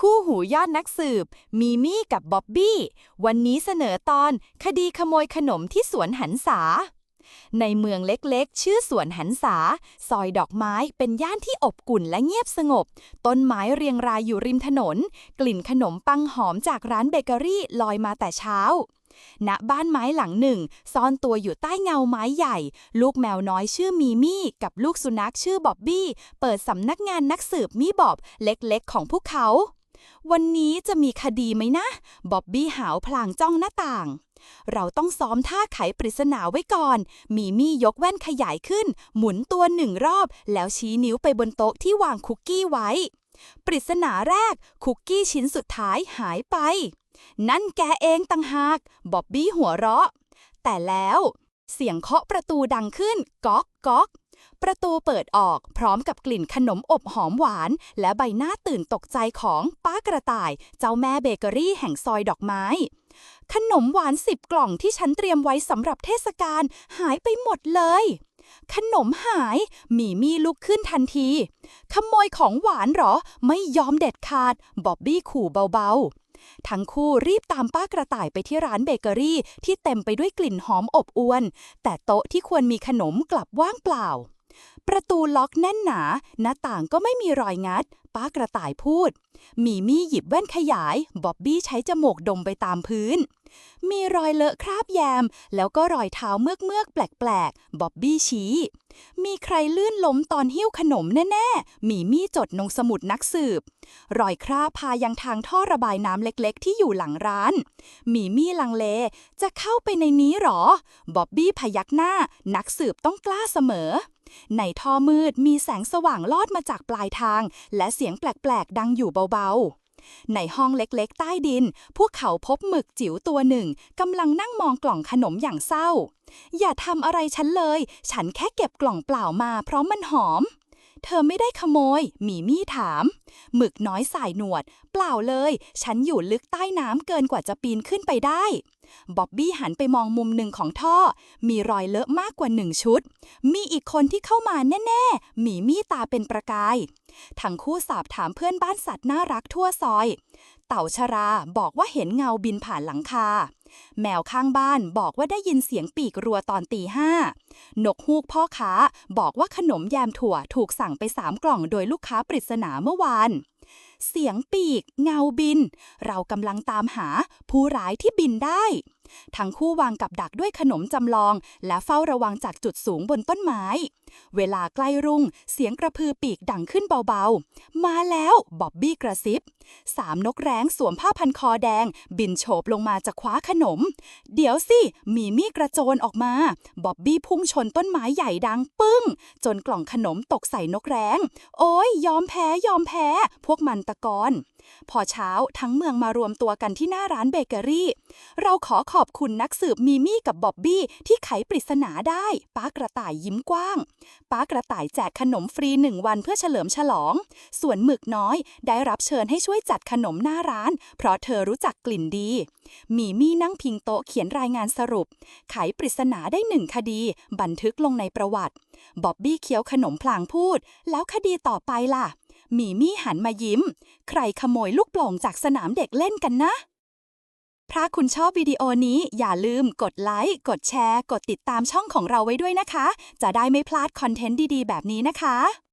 คู่หูยอดนักสืบ มีมี่กับบ๊อบบี้ วันนี้เสนอตอนคดีขโมยขนมที่สวนหันษา ในเมืองเล็กๆ ชื่อสวนหันษา ซอยดอกไม้เป็นย่านที่อบอุ่นและเงียบสงบ ต้นไม้เรียงรายอยู่ริมถนน กลิ่นขนมปังหอมจากร้านเบเกอรี่ลอยมาแต่เช้าณบ้านไม้หลังหนึ่ง ซ่อนตัวอยู่ใต้เงาไม้ใหญ่ ลูกแมวน้อยชื่อมีมี่ กับลูกสุนัขชื่อบ๊อบบี้ เปิดสำนักงานนักสืบมีบอบเล็กๆของพวกเขา วันนี้จะมีคดีไหมนะ บ๊อบบี้หาวพลางจ้องหน้าต่าง เราต้องซ้อมท่าไขปริศนาไว้ก่อน มีมี่ยกแว่นขยายขึ้น หมุนตัวหนึ่งรอบ แล้วชี้นิ้วไปบนโต๊ะที่วางคุกกี้ไว้ ปริศนาแรก คุกกี้ชิ้นสุดท้ายหายไป นั่นแกเองต่างหาก บ๊อบบี้หัวเราะ แต่แล้ว เสียงเคาะประตูดังขึ้น ก๊อกก๊อก ประตูเปิดออกพร้อมกับกลิ่นขนมอบหอมหวาน และใบหน้าตื่นตกใจของป้ากระต่าย เจ้าแม่เบเกอรี่แห่งซอยดอกไม้ ขนมหวานสิบกล่องที่ฉันเตรียมไว้สำหรับเทศกาลหายไปหมดเลย ขนมหาย มีมี่ลุกขึ้นทันที ขโมยของหวานหรอ ไม่ยอมเด็ดขาด บ๊อบบี้ขู่เบาๆทั้งคู่รีบตามป้ากระต่ายไปที่ร้านเบเกอรี่ที่เต็มไปด้วยกลิ่นหอมอบอวน แต่โต๊ะที่ควรมีขนมกลับว่างเปล่า ประตูล็อกแน่นหนา หน้าต่างก็ไม่มีรอยงัด ป้ากระต่ายพูด มีมี่หยิบแว่นขยาย บ๊อบบี้ใช้จมูกดมไปตามพื้น มีรอยเลอะคราบแยม แล้วก็รอยเท้าเมือกเมือกแปลกๆ บ๊อบบี้ชี้ มีใครลื่นล้มตอนหิ้วขนมแน่ๆ มีมี่จดลงสมุดนักสืบ รอยคราบพายังทางท่อระบายน้ำเล็กๆ ที่อยู่หลังร้าน มีมี่ลังเล จะเข้าไปในนี้หรอ บ๊อบบี้พยักหน้า นักสืบต้องกล้าเสมอ ในท่อมืดมีแสงสว่างลอดมาจากปลายทาง และเสียงแปลกๆ ดังอยู่เบาๆ ในห้องเล็กๆ ใต้ดิน พวกเขาพบหมึกจิ๋วตัวหนึ่งกำลังนั่งมองกล่องขนมอย่างเศร้า อย่าทำอะไรฉันเลย ฉันแค่เก็บกล่องเปล่ามาเพราะมันหอมเธอไม่ได้ขโมย มีมี่ถาม หมึกน้อยสายหนวด เปล่าเลย ฉันอยู่ลึกใต้น้ำเกินกว่าจะปีนขึ้นไปได้ บ๊อบบี้หันไปมองมุมหนึ่งของท่อ มีรอยเลอะมากกว่าหนึ่งชุด มีอีกคนที่เข้ามาแน่ๆหมีมี่ตาเป็นประกาย ทั้งคู่สอบถามเพื่อนบ้านสัตว์น่ารักทั่วซอย เต่าชราบอกว่าเห็นเงาบินผ่านหลังคา แมวข้างบ้านบอกว่าได้ยินเสียงปีกรัวตอนตีห้านกฮูกพ่อค้าบอกว่าขนมแยมถั่วถูกสั่งไปสามกล่องโดยลูกค้าปริศนาเมื่อวาน เสียงปีก เงาบิน เรากำลังตามหาผู้ร้ายที่บินได้ ทั้งคู่วางกับดักด้วยขนมจำลอง และเฝ้าระวังจากจุดสูงบนต้นไม้ เวลาใกล้รุ่ง เสียงกระพือปีกดังขึ้นเบาๆ มาแล้วบ๊อบบี้กระซิบสามนกแร้งสวมผ้าพันคอแดง บินโฉบลงมาจะคว้าขนม เดี๋ยวสิ มีมีกระโจนออกมาบ๊อบบี้พุ่งชนต้นไม้ใหญ่ดังปึ้ง จนกล่องขนมตกใส่นกแร้ง โอ้ยยอมแพ้ยอมแพ้ พวกมันตะกอนพอเช้าทั้งเมืองมารวมตัวกันที่หน้าร้านเบเกอรี่ เราขอขอบคุณนักสืบมีมี่กับบ๊อบบี้ที่ไขปริศนาได้ ป้ากระต่ายยิ้มกว้างป้ากระต่ายแจกขนมฟรีหนึ่งวันเพื่อเฉลิมฉลอง ส่วนหมึกน้อยได้รับเชิญให้ช่วยจัดขนมหน้าร้าน เพราะเธอรู้จักกลิ่นดี มีมี่นั่งพิงโต๊ะเขียนรายงานสรุป ไขปริศนาได้หนึ่งคดี บันทึกลงในประวัติ บ๊อบบี้เคี้ยวขนมพลางพูด แล้วคดีต่อไปล่ะ มีมี่หันมายิ้ม ใครขโมยลูกโป่งจากสนามเด็กเล่นกันนะ ถ้าคุณชอบวิดีโอนี้อย่าลืมกดไลค์ กดแชร์ กดติดตามช่องของเราไว้ด้วยนะคะ จะได้ไม่พลาดคอนเทนต์ดีๆ แบบนี้นะคะ